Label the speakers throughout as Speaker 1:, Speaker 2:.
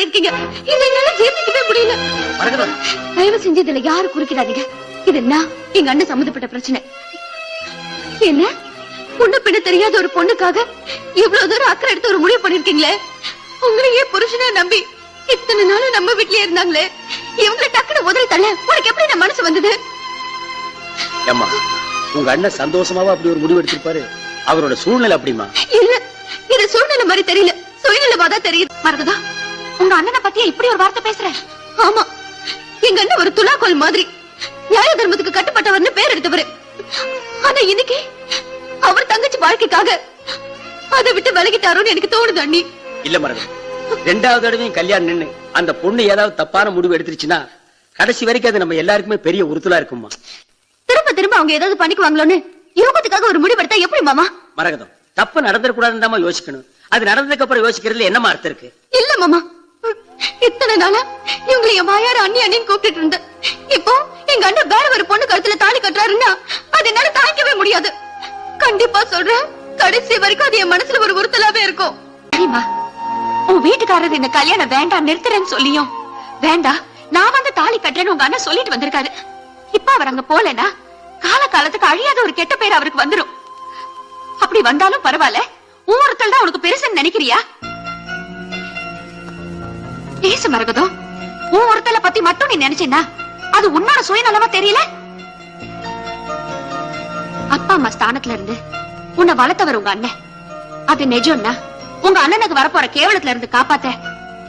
Speaker 1: பண்ணிருக்கீங்க. இதை என்னால ஜீர்ணிக்கவே முடியல. தயவு செஞ்சு இதுல யாரு குறுக்கிடாதீங்க. இது நான் எங்க அண்ணன் சம்மந்தப்பட்ட பிரச்சனை. என்ன? பொண்ணு பின்ன தெரியாத ஒரு பொண்ணுக்காக இவ்வளவு தூரம் அக்கறை எடுத்து ஒரு முடிவு பண்ணிருக்கீங்களே? உங்களையே புருஷனா நம்பி இத்தனை நாளும் நம்ம வீட்லயே இருந்தாங்களே? இவங்களை டக்குனு உதறி தள்ள உனக்கு எப்படி நான் மனசு வந்தது?
Speaker 2: ஏம்மா உங்க அண்ணன் சந்தோஷமாவா அப்படி ஒரு முடிவு எடுத்திருப்பாரு? அவரோட சூழ்நிலை அப்படிமா
Speaker 1: இல்ல இது சூழ்நிலை மாதிரி தெரியல. சுயநலமா தான் தெரியுது. மறக்குதா உங்க அண்ணனை பத்தியா இப்படி ஒரு வார்த்தை பேசுற? ஆமா. எங்க அண்ணன் ஒரு துலாக்கோல் மாதிரி. நியாய தர்மத்துக்கு கட்டுப்பட்டவர்னு பேர் எடுத்தவரு. ஆனா இன்னைக்கு அவர் தங்கச்சி வாழ்க்கைக்காக அதை விட்டு விலகிட்டாரோன்னு எனக்கு தோணுது அண்ணி.
Speaker 2: இல்ல மரகதம் ரெண்டாவது தடவையும் கல்யாணம் நின்னு அந்த பொண்ணு ஏதாவது தப்பான முடிவு எடுத்துருச்சுன்னா கடைசி வரைக்கும் அது நம்ம எல்லாருக்குமே பெரிய உறுத்தலா இருக்குமா
Speaker 1: திரும்ப திரும்ப அவங்க ஏதாவது பண்ணிக்குவாங்களோன்னு யோகத்துக்காக ஒரு முடிவெடுத்தா எப்படி மாமா?
Speaker 2: மரகதம் தப்பு நடந்துடக்கூடாதுன்னு யோசிக்கணும். அது நடந்ததுக்கு அப்புறம் யோசிக்கிறதுல என்னமா அர்த்தம் இருக்கு?
Speaker 1: இல்ல மாமா. அதனால இவங்களை என் மாயார அண்ணி அண்ணின்னு கூப்பிட்டு இருந்தேன். இப்போ எங்க அண்ணன் வேற ஒரு பொண்ணு கருத்துல தாலி கட்டுறாருன்னா அது என்னால தாங்கிக்கவே முடியாது. கண்டிப்பா சொல்றேன் கடைசி வரைக்கும் அது என் மனசுல ஒரு உறுத்தலாவே இருக்கும். சரிம்மா உன் வீட்டுக்காரர் இந்த கல்யாணம் வேண்டாம் நிறுத்துறேன்னு சொல்லியும். வேண்டாம் நான் வந்து தாலி கட்டுறேன்னு உங்க அண்ணன் சொல்லிட்டு வந்திருக்காரு. இப்ப அவர் அங்க போலனா கால காலத்துக்கு அழியாத ஒரு கெட்ட பேர் அவருக்கு வந்துரும். அப்படி வந்தாலும் பரவாயில்ல உன் தான் உனக்கு பெருசுன்னு நினைக்கிறியா? பேசு மரகதம் உன் ஒருத்தல பத்தி மட்டும் நீ நினைச்சேன்னா அது உன்னோட சுயநலமா தெரியல? அப்பா அம்மா ஸ்தானத்துல இருந்து உன்னை வளர்த்தவர் உங்க அண்ணன். அது நிஜம்னா உங்க அண்ணனுக்கு வரப்போற கேவலத்துல இருந்து காப்பாத்த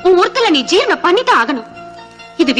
Speaker 1: உன் ஒருத்தல நீ ஜீரணம் பண்ணித்தான் ஆகணும். இது